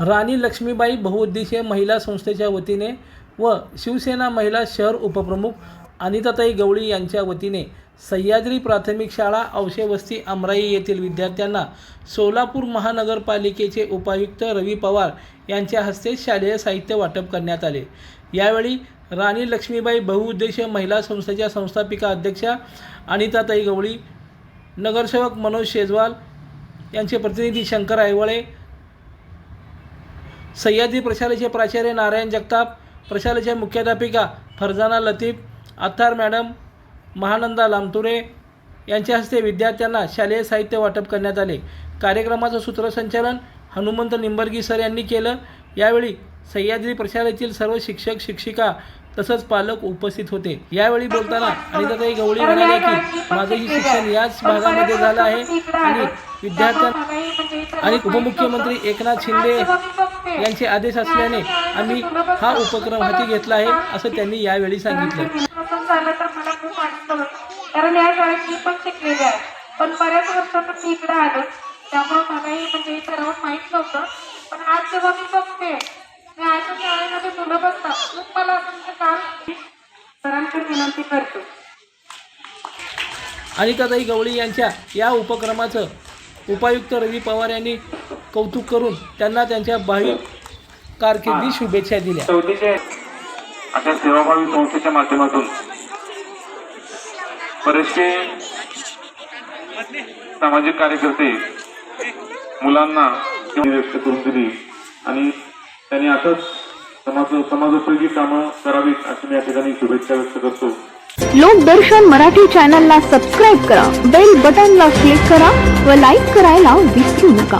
राणी लक्ष्मीबाई बहुउद्देशीय महिला संस्थेच्या वतीने व शिवसेना महिला शहर उपप्रमुख अनिताताई गवळी यांच्या वतीने सह्याद्री प्राथमिक शाळा अवशेवस्ती अमराई येथील विद्यार्थ्यांना सोलापूर महानगरपालिकेचे उपायुक्त रवी पवार यांच्या हस्ते शालेय साहित्य वाटप करण्यात आले. यावेळी राणी लक्ष्मीबाई बहुउद्देशीय महिला संस्थेच्या संस्थापिका अध्यक्षा अनिताताई गवळी नगरसेवक मनोज शेजवाल यांचे प्रतिनिधी शंकर आयवळे सह्याद्री प्रशालेचे प्राचार्य नारायण जगताप प्रशालेच्या मुख्याध्यापिका फरजाना लतीफ अत्तार मॅडम महानंदा लामतुरे यांच्या हस्ते विद्यार्थ्यांना शालेय साहित्य वाटप करण्यात आले. कार्यक्रमाचं सूत्रसंचालन हनुमंत निंबर्गी सर यांनी केलं. यावेळी सह्याद्री प्रशालेतील सर्व शिक्षक शिक्षिका तसंच पालक उपस्थित होते. यावेळी बोलताना अनिताताई गवळी म्हणाले की माझंही शिक्षण याच भागामध्ये झालं आहे आणि विद्यार्थ्यां आणि उपमुख्यमंत्री एकनाथ शिंदे यांचे आदेश असल्याने आम्ही हा उपक्रम हाती घेतला आहे असं त्यांनी यावेळी सांगितलं. कारण या शाळेत मी पण शिकलेली आहे. पण बऱ्याच वर्षातून मी इकडे आले. त्यामुळे मलाही म्हणजे हे सर्व माहीत नव्हतं. पण आज जेव्हा मी बघते मी अशा शाळेमध्ये मुलं बसतात. खूप मला तुमचं काम सरांची विनंती करते. अनिताताई गवळी यांच्या या उपक्रमाचं उपायुक्त रवी पवार यांनी कौतुक करून त्यांना त्यांच्या भावी कारकिर्दी शुभेच्छा दिल्या. अशा सेवाभावी संस्थेच्या माध्यमातून बरेचसे सामाजिक कार्यकर्ते मुलांना व्यक्त करून दिली आणि त्यांनी असंच समाज समाजोपयोगी कामं करावीत अशी मी या ठिकाणी शुभेच्छा व्यक्त करतो. लोकदर्शन मराठी चॅनलला सबस्क्राईब करा बेल बटनला क्लिक करा व लाईक करायला विसरू नका.